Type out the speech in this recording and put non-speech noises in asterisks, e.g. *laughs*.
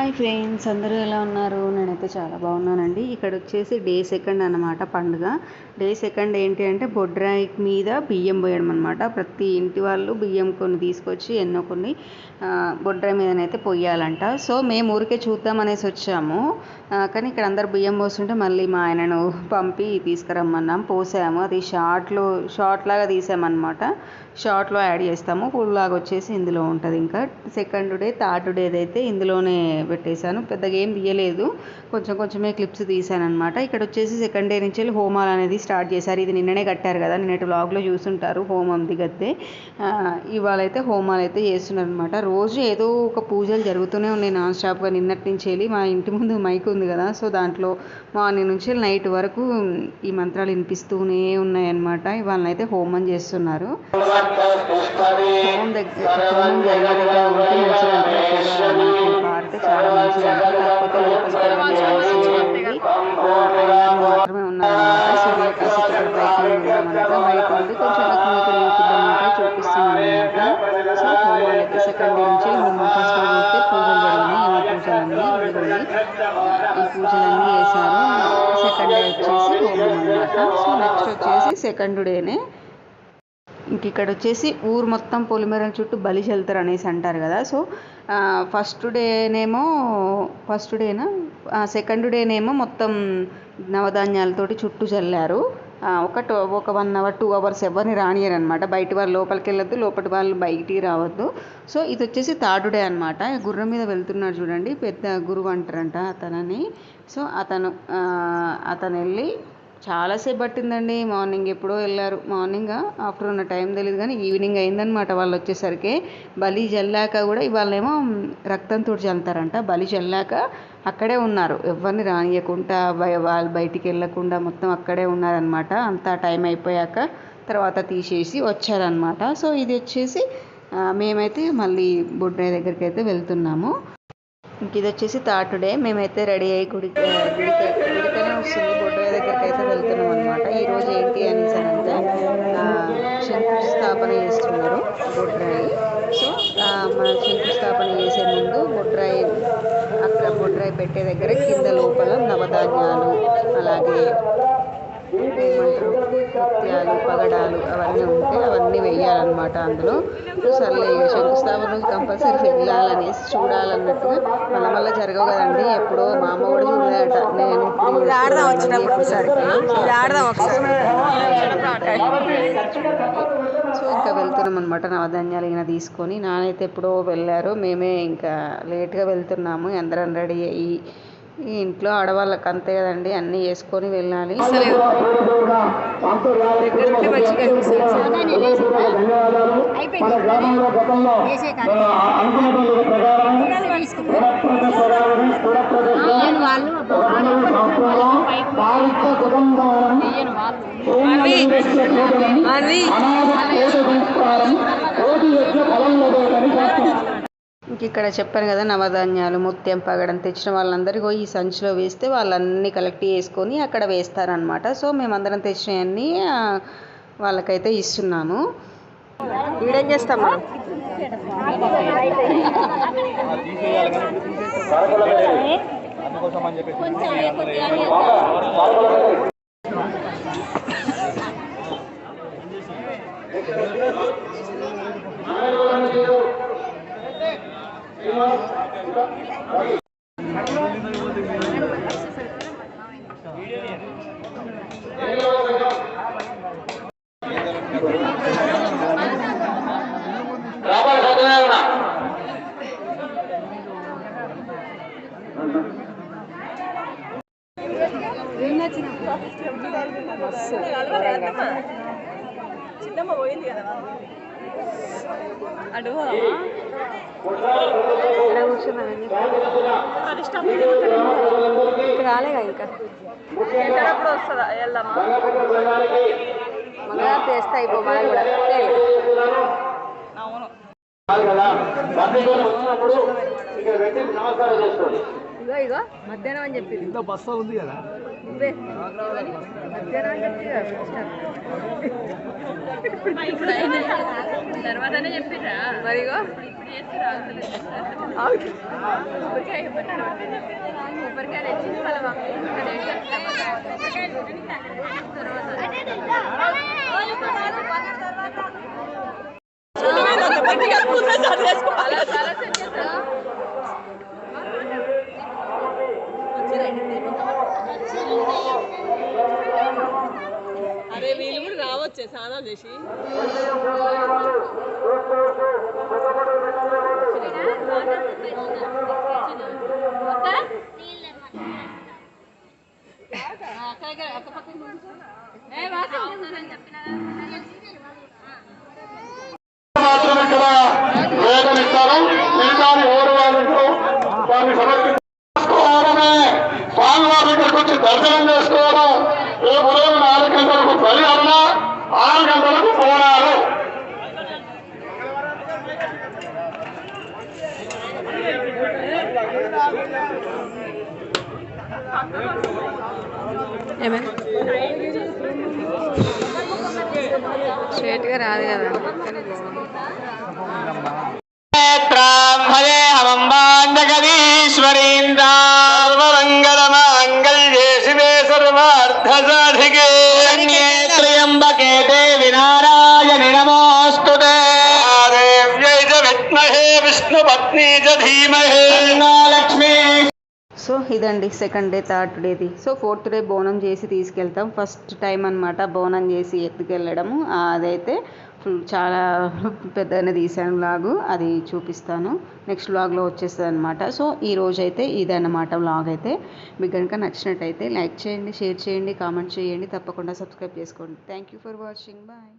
Hi friends అందరూ ఎలా ఉన్నారు? నేనైతే చాలా బాగున్నానండి. ఇక్కడ వచ్చేసి డే సెకండ్ అన్నమాట పండుగ. డే సెకండ్ ఏంటి అంటే బొడ్రాయి మీద బియ్యం పోయడం అనమాట ప్రతి ఇంటి వాళ్ళు బియ్యం కొన్ని తీసుకొచ్చి ఎన్నో కొన్ని బొడ్రాయి మీదనైతే పొయ్యాలంట. సో మేము ఊరికే చూద్దాం అనేసి వచ్చాము కానీ ఇక్కడ అందరు బియ్యం పోస్తుంటే మళ్ళీ మా ఆయనను *laughs* పంపి తీసుకురమ్మన్నాం. పోసాము. అది షార్ట్లో షార్ట్ లాగా తీసామన్నమాట. షార్ట్లో యాడ్ చేస్తాము. ఫుల్ లాగా వచ్చేసి ఇందులో ఉంటుంది ఇంకా. సెకండ్ డే థర్డ్ డే అయితే ఇందులోనే పెట్టేశాను. పెద్దగా ఏం తీయలేదు. కొంచెం కొంచెమే క్లిప్స్ తీశాను అనమాట ఇక్కడ వచ్చేసి సెకండ్ డే నుంచి వెళ్ళి హోమాలు అనేది స్టార్ట్ చేశారు. ఇది నిన్ననే కట్టారు కదా. నిన్నటి వ్లాగ్లో చూసుంటారు హోమం దిగద్దే ఇవాళ అయితే హోమాలు అయితే చేస్తున్నారు అనమాట రోజు ఏదో ఒక పూజలు జరుగుతూనే ఉన్నాయి నాన్ స్టాప్గా. నిన్నటి నుంచి వెళ్ళి మా ఇంటి ముందు మైక్ ఉంది కదా. సో దాంట్లో మార్నింగ్ నుంచి నైట్ వరకు ఈ మంత్రాలు వినిపిస్తూనే ఉన్నాయన్నమాట. ఇవాళ అయితే హోమం చేస్తున్నారు. దగ్గర ఉంటే చాలా కాకపోతే లోపలికి మాత్రమే ఉన్నారన్నమాట బయట ఉన్నామన్నమాట బయట నుండి కొంచెం చూపిస్తున్నాను అనమాట సో సెకండ్ డే నుంచి హోమం ఫస్ట్ రోజు అయితే పూజలు జరిగినాయి. ఈ పూజలన్నీ ఇదిగోండి. ఈ పూజలన్నీ చేశారు. సెకండ్ డే వచ్చేసి హోమం అనమాట సో నెక్స్ట్ వచ్చేసి సెకండ్ డేనే ఇంక ఇక్కడ వచ్చేసి ఊరు మొత్తం పొలిమేరల చుట్టూ బలి చల్లుతారు అనేసి అంటారు కదా. సో ఫస్ట్ డేనేమో ఫస్ట్ డేనా? సెకండ్ డేనేమో మొత్తం నవధాన్యాలతోటి చుట్టూ చల్లారు. ఒక టూ ఒక వన్ అవర్ టూ అవర్స్ ఎవరిని రానియరు అనమాట బయట వాళ్ళు లోపలికి వెళ్ళొద్దు లోపలి వాళ్ళు బయటికి రావద్దు. సో ఇది వచ్చేసి థర్డ్ డే అనమాట. గుర్రం మీద వెళ్తున్నాడు చూడండి పెద్ద గురువు అంటారంట అతనని. సో అతను అతను వెళ్ళి చాలాసేపు పట్టిందండి మార్నింగ్ ఎప్పుడో వెళ్ళారు. మార్నింగ్ ఆఫ్టర్నూన్ టైం తెలియదు కానీ ఈవినింగ్ అయిందనమాట వాళ్ళు వచ్చేసరికి. బలి చల్లాక కూడా ఇవాళేమో రక్తంతో చల్లుతారంట బలి చల్లాక అక్కడే ఉన్నారు. ఎవరిని రానియకుండా బయ వాళ్ళు బయటికి వెళ్ళకుండా మొత్తం అక్కడే ఉన్నారనమాట అంతా టైం అయిపోయాక తర్వాత తీసేసి వచ్చారనమాట సో ఇది వచ్చేసి మేమైతే మళ్ళీ బొడ్రాయి దగ్గరికి అయితే వెళ్తున్నాము. ఇంక ఇది వచ్చేసి థర్డ్ డే. మేమైతే రెడీ అయ్యి గుడికి గుడికి పెట్టే దగ్గర కింద లోపల నవధాన్యాలు అలాగే ఏమంటారు పగడాలు అవన్నీ ఉంటే అవన్నీ వెయ్యాలన్నమాట అందులో. సర్లే శంకుస్థాపన కంపల్సరీ వెళ్ళాలనేసి చూడాలన్నట్టుగా మళ్ళీ మళ్ళీ జరగవు కదండి. ఎప్పుడో మా అమ్మ కూడా చూడలేదట నేను ఇప్పుడు ఆడదాం వచ్చినప్పుడు ఒకసారి. ఇది ఆడదాం ఒకసారి. సో ఇంకా వెళ్తున్నాం అనమాట నవధాన్యాలు అయినా తీసుకొని. నానైతే ఎప్పుడో వెళ్ళారు. మేమే ఇంకా లేట్గా వెళ్తున్నాము. అందరం రెడీ అయ్యి ఈ ఇంట్లో ఆడవాళ్ళకి అంతే కదండి అన్నీ వేసుకొని వెళ్ళాలి. దగ్గర నుండి ఇక్కడ చెప్పాను కదా నవధాన్యాలు ముత్యం పగడం తెచ్చిన వాళ్ళందరికీ ఈ సంచిలో వేస్తే వాళ్ళన్నీ కలెక్ట్ చేసుకొని అక్కడ వేస్తారనమాట సో మేమందరం తెచ్చినవన్నీ వాళ్ళకైతే ఇస్తున్నాము వీడేం చేస్తాం మనం అడు ఇక్కడ రాలేగా ఇంకా ఎప్పుడు వస్తుందా వెళ్దామా మళ్ళా తెస్తా అయిపో మనం కూడా అవును ఇగో ఇగో మధ్యాహ్నం అని చెప్పింది ఇంత బస్సు ఉంది కదా. నువ్వే. మధ్యాహ్నం తర్వాతనే చెప్పిరా మరిగో ఇప్పుడు చేస్తారు వాళ్ళ ఇక్కడ అరే వీళ్ళు కూడా రావచ్చే స్నానాలు చేసి. మాత్రం ఇక్కడ వేదనిస్తారు మిగతాది ఓరు దాన్ని సమర్పించుకోవడమే స్వామివారి దగ్గరకు వచ్చి దర్శనం చేసుకోవడం రేపు గంటలకు బలి అన్న ఆరు గంటలకు పోనాలు స్ట్రేట్గా రాదు కదా హమంబాండగదీశ్వరీంద్రార్వరంగళమాంగళ్యే సో ఇదండి సెకండ్ డే థర్డ్ డేది. సో ఫోర్త్ డే బోనం చేసి తీసుకెళ్తాం. ఫస్ట్ టైం అనమాట బోనం చేసి ఎత్తుకెళ్ళడము. అదైతే ఫుల్ చాలా పెద్దగానే తీసాను వ్లాగు అది చూపిస్తాను. నెక్స్ట్ వ్లాగ్లో వచ్చేస్తుంది అనమాట సో ఈ రోజు అయితే ఇదన్నమాట వ్లాగ్ అయితే. మీకు కనుక నచ్చినట్టయితే లైక్ చేయండి షేర్ చేయండి కామెంట్ చేయండి. తప్పకుండా సబ్స్క్రైబ్ చేసుకోండి. Thank you for watching bye